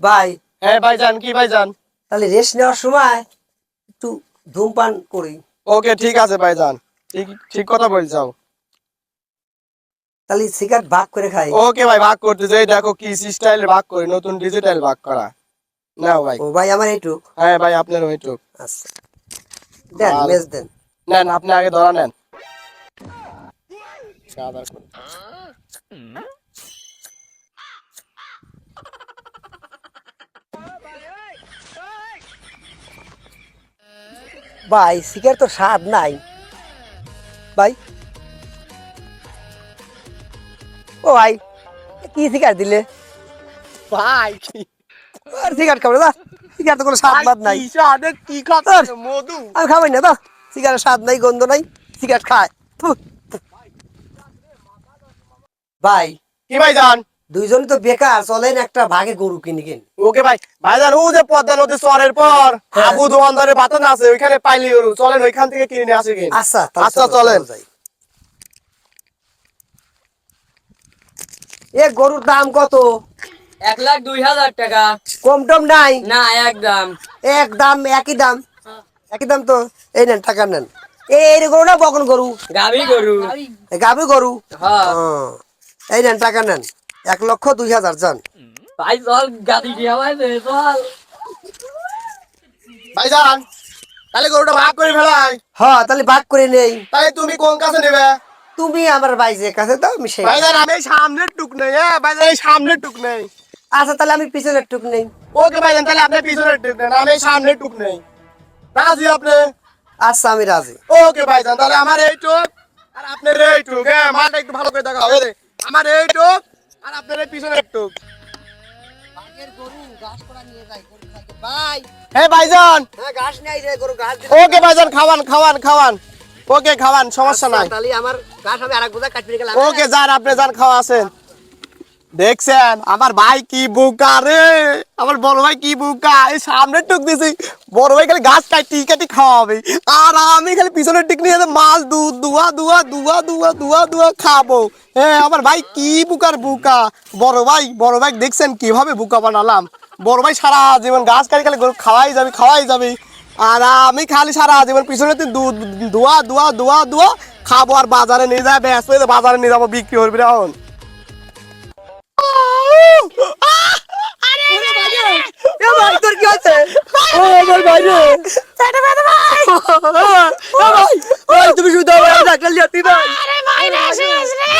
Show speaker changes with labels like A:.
A: ভাই।
B: হ্যাঁ ভাই ভাইজান কি ভাই ভাইজান?
A: তাহলে রেস্ট নেওয়ার সময় একটু ধূমপান করি।
B: ওকে ঠিক আছে ভাই ভাইজান। ঠিক ঠিক কথা বলছাও
A: তাহলে সিগারেট ভাগ করে খাই।
B: ওকে ভাই ভাগ করতে যাই দেখো কি স্টাইলে ভাগ করি নতুন ডিজিটাল ভাগ করা। নাও ভাই।
A: ও ভাই আমার এইটু
B: হ্যাঁ ভাই আপনার ওইটুক
A: আচ্ছা। দেন। মেজ দেন।
B: নেন আপনি আগে ধরা নেন।
A: ভাই সিগারেট তো স্বাদ নাই। ভাই। ও ভাই কি সিগারেট দিলে?
B: ভাই
A: আর সিগারেট খাব না সিগারেট তো কোনো স্বাদ বাদ নাই।
B: কি মধু?
A: আমি খাবাই না তো সিগারেট স্বাদ নাই গন্ধ নাই সিগারেট খায়। ভাই।
B: কি ভাইজান
A: দুইজন তো বেকার চলেন একটা ভাগে গরু কিনে কিন।
B: ওকে ভাই ভাইজান ও যে পদ্মা নদী চরের পর
A: হ্যাঁ।
B: আবু দোয়ানদারের বাতান আছে ওইখানে পাইলি গরু। চলেন ওইখান থেকে কিনে নিয়ে আসি কিন
A: আচ্ছা
B: আচ্ছা চলেন।
A: এ গরুর দাম কত?
C: এক লাখ দুই হাজার টাকা।
A: কম টম নাই?
C: না একদম
A: এক দাম একই দাম? একই দাম তো? এই নেন টাকা নেন। এই গরু না বকন গরু?
C: গাবি গরু।
A: গাভী গরু?
C: হ্যাঁ।
A: এই নেন টাকা নেন। এক লক্ষ দুই হাজার যান
C: ভাই চল গাদি দিয়ে ভাই চল।
B: ভাইজান তাহলে গরুটা ভাগ করে ফেলাই।
A: হ্যাঁ তাহলে ভাগ করে নেই।
B: তাহলে তুমি কোন কাছে নেবে?
A: তুমি আমার বাইজের কাছে দাও আমি সেই
B: ভাইজান আমি সামনের টুক নেই হ্যাঁ ভাইজান এই সামনের টুক নেই।
A: আচ্ছা তাহলে আমি পিছনের টুক নেই।
B: ওকে ভাইজান তাহলে আপনি পিছনের টুক নেন আমি সামনের টুক নেই। রাজি আপনি?
A: আচ্ছা আমি রাজি।
B: ওকে ভাইজান তাহলে আমার এই টুক আর আপনার এই টুক হ্যাঁ মাটা একটু ভালো করে দেখা হবে আমার এই টুক আর আপনাদের পিছনে একটু।
A: ভাই।
B: হ্যাঁ ওকে ভাইজান খাওয়ান খাওয়ান খাওয়ান। ওকে খাওয়ান সমস্যা নাই।
A: তাহলে আমার ঘাস আরেক বোঝা কাটতে গেলাম।
B: ওকে যান আপনি যান খাওয়া আছেন। দেখছেন? আমার ভাই কি বুকা রে? আমার বড় ভাই কি বুকা? এই সামনে টুক দিছি। বড় ভাই খালি গাছ কাটি কাটি খাওয়াবে। আর আমি খালি পিছনের টিক নিয়ে মাছ দুধ দুয়া দুয়া দুয়া দুয়া দুয়া দুয়া খাব। হ্যাঁ আমার ভাই কি বুকার বুকা? বড় ভাই বড় ভাই, দেখছেন কীভাবে বুকা বানালাম? বড় ভাই সারা জীবন গাছ কাটি খালি খাওয়াই যাবে খাওয়াই যাবে। আর আমি খালি সারা জীবন পিছনে দুধ দুয়া দুয়া দুয়া দুয়া খাব আর বাজারে নিয়ে যাবে, ব্যস্ত বাজারে নিয়ে যাব, বিক্রি করবি এখন।
A: তুমি শুধু ডাক্তার তুই ভাই আরে মাইরা শেষ রে